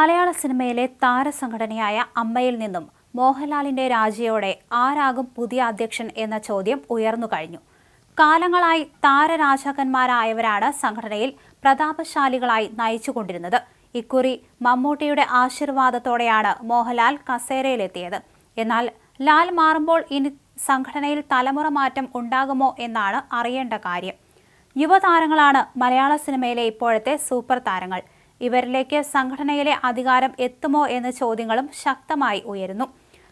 മലയാള സിനിമയിലെ താരസംഘടനയായ അമ്മയിൽ നിന്നും മോഹൻലാലിന്റെ രാജിയോടെ ആരാകും പുതിയ അധ്യക്ഷൻ എന്ന ചോദ്യം ഉയർന്നു കഴിഞ്ഞു. കാലങ്ങളായി താരരാജാക്കന്മാരായവരാണ് സംഘടനയിൽ പ്രതാപശാലികളായി നയിച്ചുകൊണ്ടിരുന്നത്. ഇക്കുറി മമ്മൂട്ടിയുടെ ആശീർവാദത്തോടെയാണ് മോഹൻലാൽ കസേരയിലെത്തിയത്. എന്നാൽ ലാൽ മാറുമ്പോൾ ഇനി സംഘടനയിൽ തലമുറ മാറ്റം ഉണ്ടാകുമോ എന്നാണ് അറിയേണ്ട കാര്യം. യുവതാരങ്ങളാണ് മലയാള സിനിമയിലെ ഇപ്പോഴത്തെ സൂപ്പർ താരങ്ങൾ. ഇവരിലേക്ക് സംഘടനയിലെ അധികാരം എത്തുമോ എന്ന ചോദ്യങ്ങളും ശക്തമായി ഉയരുന്നു.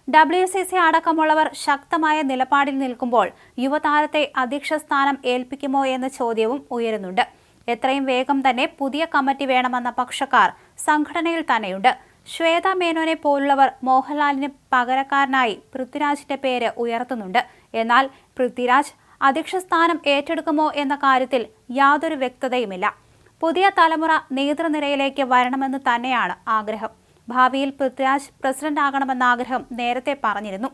ഡബ്ല്യു സി സി അടക്കമുള്ളവർ ശക്തമായ നിലപാടിൽ നിൽക്കുമ്പോൾ യുവതാരത്തെ അധ്യക്ഷ സ്ഥാനം ഏൽപ്പിക്കുമോ എന്ന ചോദ്യവും ഉയരുന്നുണ്ട്. എത്രയും വേഗം തന്നെ പുതിയ കമ്മിറ്റി വേണമെന്ന പക്ഷക്കാർ സംഘടനയിൽ തന്നെയുണ്ട്. ശ്വേത മേനോനെ പോലുള്ളവർ മോഹൻലാലിന് പകരക്കാരനായി പൃഥ്വിരാജിന്റെ പേര് ഉയർത്തുന്നുണ്ട്. എന്നാൽ പൃഥ്വിരാജ് അധ്യക്ഷ സ്ഥാനം ഏറ്റെടുക്കുമോ എന്ന കാര്യത്തിൽ യാതൊരു വ്യക്തതയുമില്ല. പുതിയ തലമുറ നേതൃനിരയിലേക്ക് വരണമെന്ന് തന്നെയാണ് ആഗ്രഹം. ഭാവിയിൽ പൃഥ്വിരാജ് പ്രസിഡന്റ് ആകണമെന്ന ആഗ്രഹം നേരത്തെ പറഞ്ഞിരുന്നു.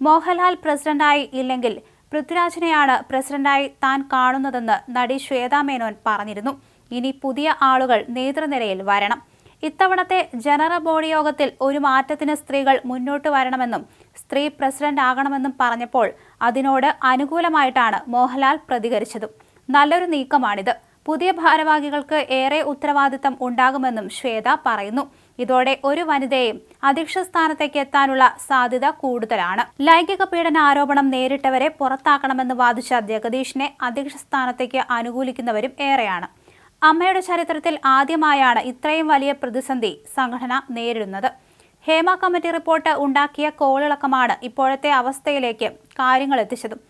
മോഹൻലാൽ പ്രസിഡന്റായി ഇല്ലെങ്കിൽ പൃഥ്വിരാജിനെയാണ് പ്രസിഡന്റായി താൻ കാണുന്നതെന്ന് നടി ശ്വേതാ മേനോൻ പറഞ്ഞിരുന്നു. ഇനി പുതിയ ആളുകൾ നേതൃനിരയിൽ വരണം. ഇത്തവണത്തെ ജനറൽ ബോഡി യോഗത്തിൽ ഒരു മാറ്റത്തിന് സ്ത്രീകൾ മുന്നോട്ട് വരണമെന്നും സ്ത്രീ പ്രസിഡന്റ് ആകണമെന്നും പറഞ്ഞപ്പോൾ അതിനോട് അനുകൂലമായിട്ടാണ് മോഹൻലാൽ പ്രതികരിച്ചതും. നല്ലൊരു നീക്കമാണിത്. പുതിയ ഭാരവാഹികൾക്ക് ഏറെ ഉത്തരവാദിത്തം ഉണ്ടാകുമെന്നും ശ്വേത പറയുന്നു. ഇതോടെ ഒരു വനിതയും അധ്യക്ഷ സ്ഥാനത്തേക്ക് എത്താനുള്ള സാധ്യത കൂടുതലാണ്. ലൈംഗിക പീഡന ആരോപണം നേരിട്ടവരെ പുറത്താക്കണമെന്ന് വാദിച്ച ജഗദീഷിനെ അധ്യക്ഷ സ്ഥാനത്തേക്ക് അനുകൂലിക്കുന്നവരും ഏറെയാണ്. അമ്മയുടെ ചരിത്രത്തിൽ ആദ്യമായാണ് ഇത്രയും വലിയ പ്രതിസന്ധി സംഘടന നേരിടുന്നത്. ഹേമ കമ്മിറ്റി റിപ്പോർട്ട് ഉണ്ടാക്കിയ കോളിളക്കമാണ് ഇപ്പോഴത്തെ അവസ്ഥയിലേക്ക് കാര്യങ്ങൾ എത്തിച്ചതും.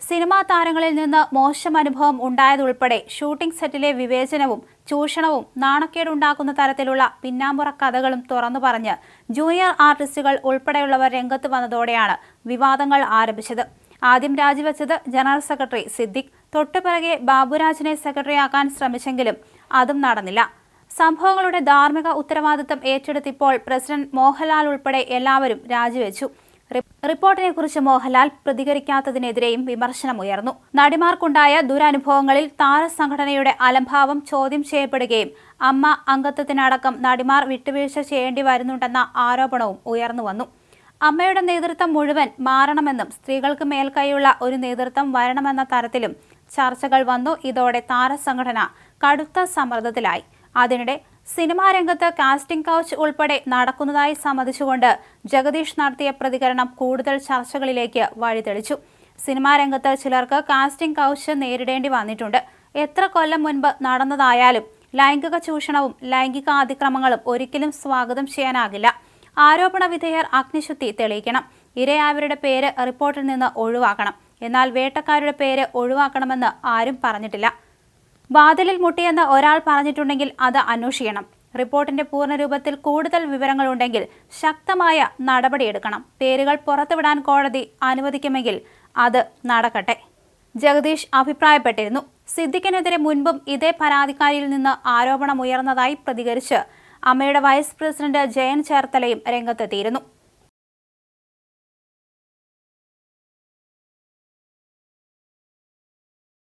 സിനിമാ താരങ്ങളിൽ നിന്ന് മോശം അനുഭവം ഉണ്ടായതുൾപ്പെടെ ഷൂട്ടിംഗ് സെറ്റിലെ വിവേചനവും ചൂഷണവും നാണക്കേടുണ്ടാക്കുന്ന തരത്തിലുള്ള പിന്നാമ്പുറ കഥകളും തുറന്നു പറഞ്ഞ് ജൂനിയർ ആർട്ടിസ്റ്റുകൾ ഉൾപ്പെടെയുള്ളവർ രംഗത്ത് വന്നതോടെയാണ് വിവാദങ്ങൾ ആരംഭിച്ചത്. ആദ്യം രാജിവെച്ചത് ജനറൽ സെക്രട്ടറി സിദ്ദിഖ് തൊട്ടുപിറകെ ബാബുരാജിനെ സെക്രട്ടറിയാക്കാൻ ശ്രമിച്ചെങ്കിലും അതും നടന്നില്ല. സംഭവങ്ങളുടെ ധാർമ്മിക ഉത്തരവാദിത്തം ഏറ്റെടുത്തിപ്പോൾ പ്രസിഡന്റ് മോഹൻലാൽ ഉൾപ്പെടെ എല്ലാവരും രാജിവെച്ചു. റിപ്പോർട്ടിനെ കുറിച്ച് മോഹൻലാൽ പ്രതികരിക്കാത്തതിനെതിരെയും വിമർശനമുയർന്നു. നടിമാർക്കുണ്ടായ ദുരനുഭവങ്ങളിൽ താരസംഘടനയുടെ അലംഭാവം ചോദ്യം ചെയ്യപ്പെടുകയും അമ്മ അംഗത്വത്തിനടക്കം നടിമാർ വിട്ടുവീഴ്ച ചെയ്യേണ്ടി വരുന്നുണ്ടെന്ന ആരോപണവും ഉയർന്നു വന്നു. അമ്മയുടെ നേതൃത്വം മുഴുവൻ മാറണമെന്നും സ്ത്രീകൾക്ക് മേൽക്കൈയുള്ള ഒരു നേതൃത്വം വരണമെന്ന തരത്തിലും ചർച്ചകൾ വന്നു. ഇതോടെ താരസംഘടന കടുത്ത സമ്മർദ്ദത്തിലായി. അതിനിടെ സിനിമാ രംഗത്ത് കാസ്റ്റിംഗ് കൗച്ച് ഉൾപ്പെടെ നടക്കുന്നതായി സമ്മതിച്ചുകൊണ്ട് ജഗദീഷ് നടത്തിയ പ്രതികരണം കൂടുതൽ ചർച്ചകളിലേക്ക് വഴിതെളിച്ചു. സിനിമാ രംഗത്ത് ചിലർക്ക് കാസ്റ്റിംഗ് കൗച്ച് നേരിടേണ്ടി വന്നിട്ടുണ്ട്. എത്ര കൊല്ലം മുൻപ് നടന്നതായാലും ലൈംഗിക ചൂഷണവും ലൈംഗിക അതിക്രമങ്ങളും ഒരിക്കലും സ്വാഗതം ചെയ്യാനാകില്ല. ആരോപണ വിധേയർ അഗ്നിശുദ്ധി തെളിയിക്കണം. ഇരയായവരുടെ പേര് റിപ്പോർട്ടിൽ നിന്ന് ഒഴിവാക്കണം. എന്നാൽ വേട്ടക്കാരുടെ പേര് ഒഴിവാക്കണമെന്ന് ആരും പറഞ്ഞിട്ടില്ല. വാതിലിൽ മുട്ടിയെന്ന് ഒരാൾ പറഞ്ഞിട്ടുണ്ടെങ്കിൽ അത് അന്വേഷിക്കണം. റിപ്പോർട്ടിന്റെ പൂർണരൂപത്തിൽ കൂടുതൽ വിവരങ്ങളുണ്ടെങ്കിൽ ശക്തമായ നടപടിയെടുക്കണം. പേരുകൾ പുറത്തുവിടാൻ കോടതി അനുവദിക്കുമെങ്കിൽ അത് നടക്കട്ടെ. ജഗദീഷ് അഭിപ്രായപ്പെട്ടിരുന്നു. സിദ്ദിഖിനെതിരെ മുൻപും ഇതേ പരാതിക്കാരിയിൽ നിന്ന് ആരോപണമുയർന്നതായി പ്രതികരിച്ച് അമ്മയുടെ വൈസ് പ്രസിഡന്റ് ജയൻ ചേർത്തലയും രംഗത്തെത്തിയിരുന്നു.